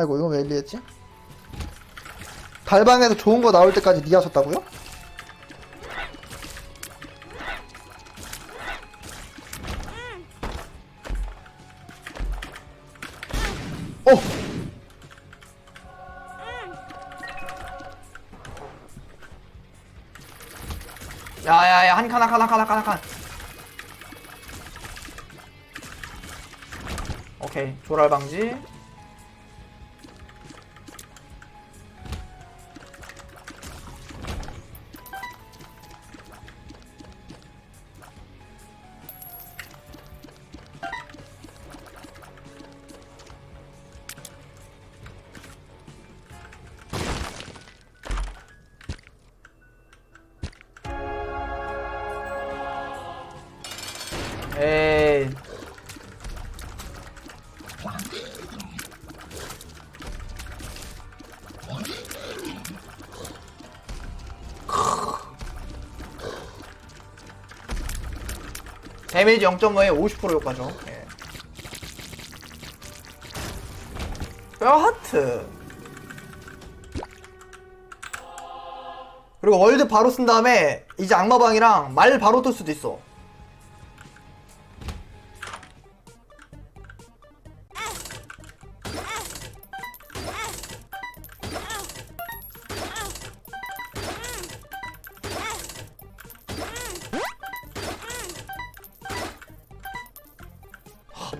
아이고 이거 왜 리했지? 달방에서 좋은 거 나올 때까지 리하셨다고요? 어! 야야야 한 칸 한 칸 한 칸 한칸 오케이 조랄 방지 에이 데미지 0.5에 50% 효과죠. 예. 뼈 하트. 그리고 월드 바로 쓴 다음에 이제 악마방이랑 말 바로 뜰 수도 있어.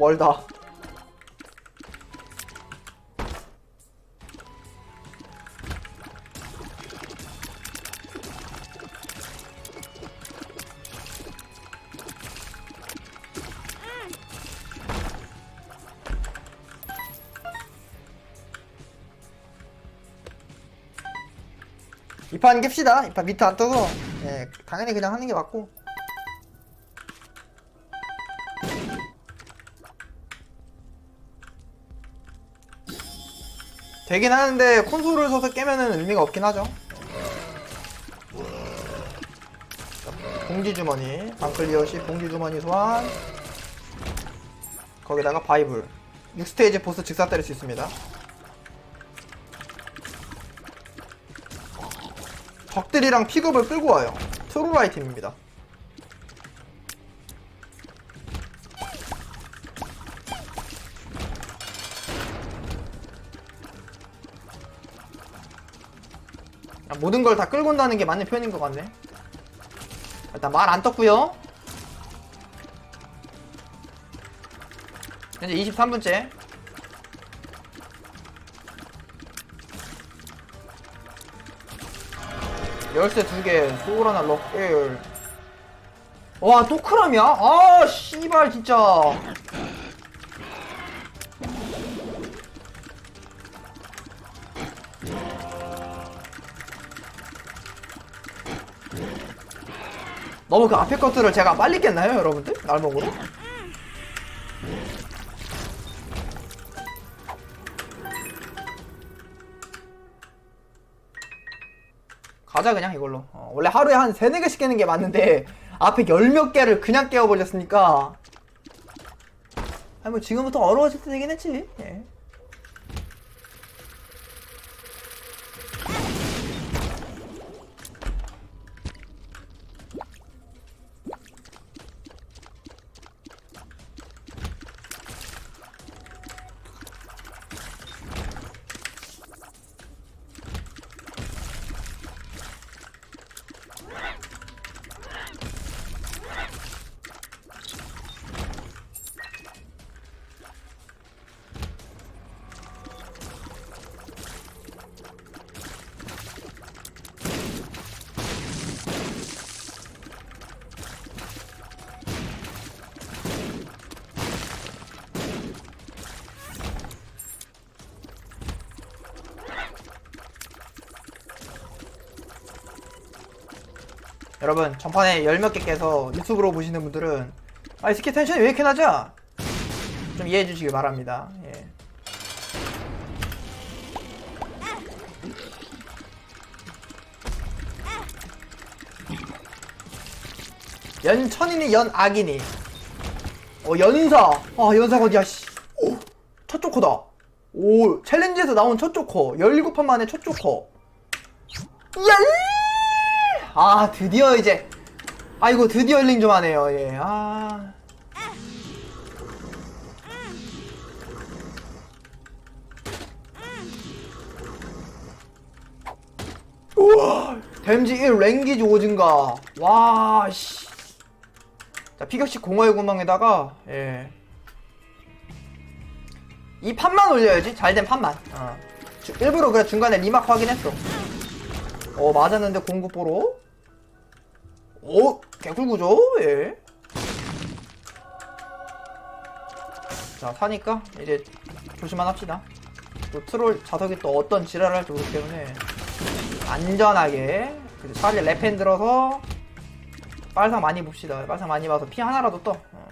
멀다. 이판 깹시다. 이판 밑에 안 떠서. 예, 당연히 그냥 하는 게 맞고. 되긴 하는데 콘솔을 서서 깨면은 의미가 없긴 하죠. 봉지 주머니, 방클리어시 봉지 주머니 소환. 거기다가 바이블. 6스테이지 보스 직사 때릴 수 있습니다. 적들이랑 픽업을 끌고 와요. 트롤 아이템입니다. 모든 걸 다 끌고 온다는 게 맞는 표현인 것 같네. 일단 말 안 떴고요. 현재 23분째. 열쇠 두 개, 소울 하나, 럭1 와, 또 크람이야? 아, 씨발, 진짜. 너무 그 앞에 것들을 제가 빨리 깼나요, 여러분들? 날먹으로? 가자 그냥 이걸로 어, 원래 하루에 한 3, 4개씩 깨는 게 맞는데 앞에 열 몇 개를 그냥 깨워버렸으니까 아니 뭐 지금부터 어려워질 때 되긴 했지 예. 여러분 전판에 열 몇 개 깨서 유튜브로 보시는 분들은 아이 스키 텐션이 왜 이렇게 낮아? 좀 이해해 주시기 바랍니다. 예. 연천이니 연악이니? 어 연사. 아 연사가 어디야 씨. 오, 저쪽 코다. 오 챌린지에서 나온 첫 조커 17판 만에 첫 조커 예! 아 드디어 이제. 아이고 드디어 힐링 좀 하네요 예 아. 우와 댐지 1 랭기지 5 증가. 와씨. 자 피격식 공허의 구멍에다가 예. 이 판만 올려야지. 잘 된 판만. 어. 주- 일부러 그래 중간에 리마크 확인했어 어 맞았는데 공구포로? 오 개꿀구죠? 예. 자 사니까 이제 조심만 합시다. 또 트롤 자석이 또 어떤 지랄을 할지 모르기 때문에 안전하게 차라리 랩펜 들어서 빨상 많이 봅시다. 빨상 많이 봐서 피 하나라도 떠. 어.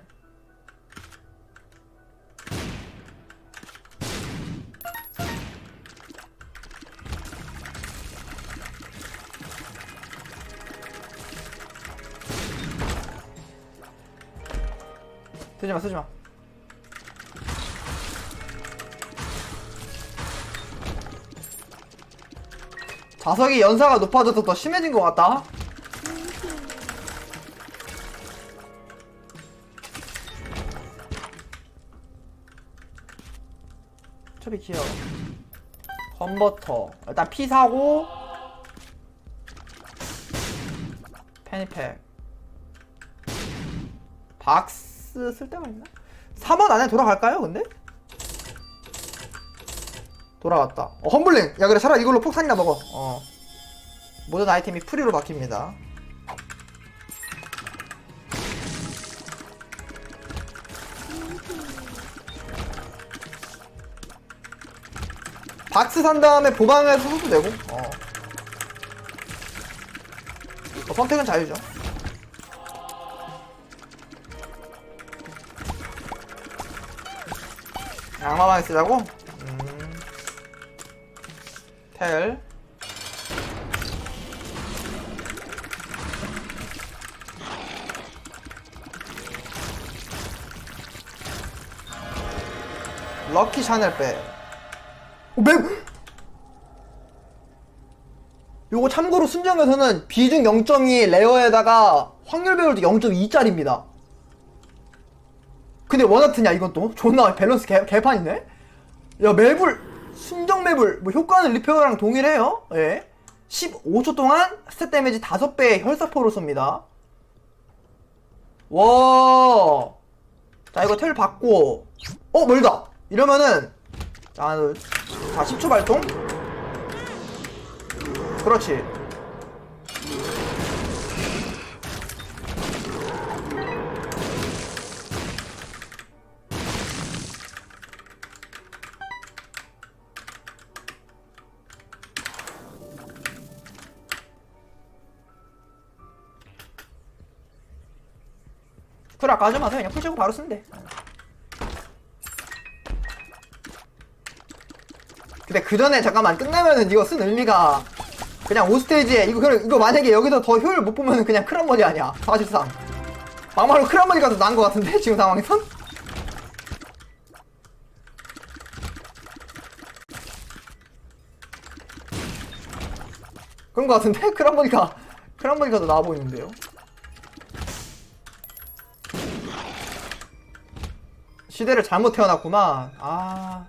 쓰지마 쓰지마. 자석이 연사가 높아져서 더 심해진 것 같다. 초비 귀여워 컨버터. 일단 피 사고. 페니팩. 박스 쓸 데가 있나? 3원 안에 돌아갈까요 근데? 돌아왔다. 어 험블링! 야 그래 차라리 이걸로 폭탄이나 먹어. 어. 모든 아이템이 프리로 바뀝니다. 박스 산 다음에 보방해서 써도 되고? 어. 어, 선택은 자유죠 양마방에 쓰자고? 음. 텔 럭키 샤넬백 오, 매... 요거 참고로 순정에서는 비중 0.2 레어에다가 확률 배율도 0.2짜리입니다 근데 원하트냐 이건 또? 존나 밸런스 개, 개판이네? 야 맵을 순정 맵을 뭐 효과는 리페어랑 동일해요? 예. 15초 동안 스탯 데미지 5배의 혈사포를 쏩니다. 와 자 이거 텔 받고. 어 멀다. 이러면은 자, 자 10초 발동? 그렇지 아까 하지 마세요. 그냥 풀 치고 바로 돼. 근데 그 전에 잠깐만 끝나면은 이거 쓴 의미가 그냥 5스테이지에 이거 이거 만약에 여기서 더 효율 못 보면은 그냥 크란머리 아니야 사실상. 막말로 크란머리가 더 나은 것 같은데 지금 상황에선? 그런 것 같은데? 크란머리가 크란머리가 더 나아 보이는데요 시대를 잘못 태어났구만. 아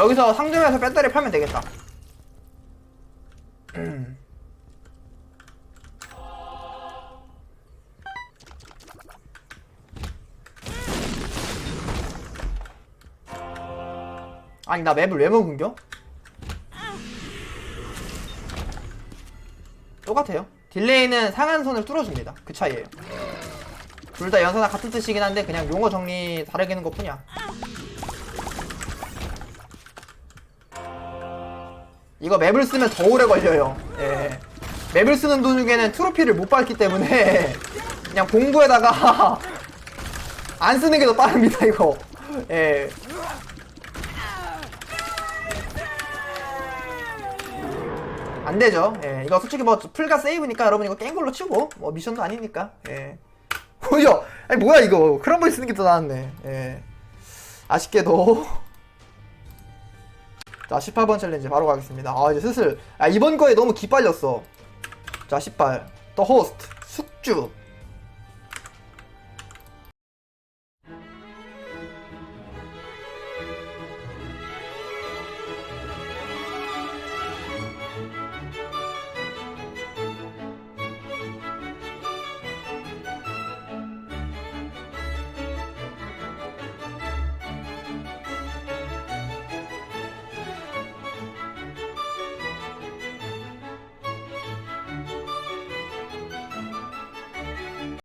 여기서 상점에서 배터리 팔면 되겠다. 음. 아니 나 맵을 왜 먹은겨? 똑같아요. 딜레이는 상한선을 뚫어줍니다. 그 차이에요. 둘 다 연사나 같은 뜻이긴 한데 그냥 용어 정리 다르게는 것 뿐이야. 이거 맵을 쓰면 더 오래 걸려요. 예. 맵을 쓰는 도중에는 트로피를 못 밟기 때문에 그냥 공부에다가 안 쓰는 게 더 빠릅니다, 이거. 예. 안 되죠. 예. 이거 솔직히 뭐 풀가 세이브니까 여러분 이거 게임 걸로 치고 뭐 미션도 아니니까. 예. 뭐야? 아니 뭐야 이거? 크럼블 쓰는 게 더 나았네. 예. 아쉽게도 자 18번 챌린지 바로 가겠습니다. 아 이제 슬슬 아 이번 거에 너무 기빨렸어. 자 18. 더 호스트 숙주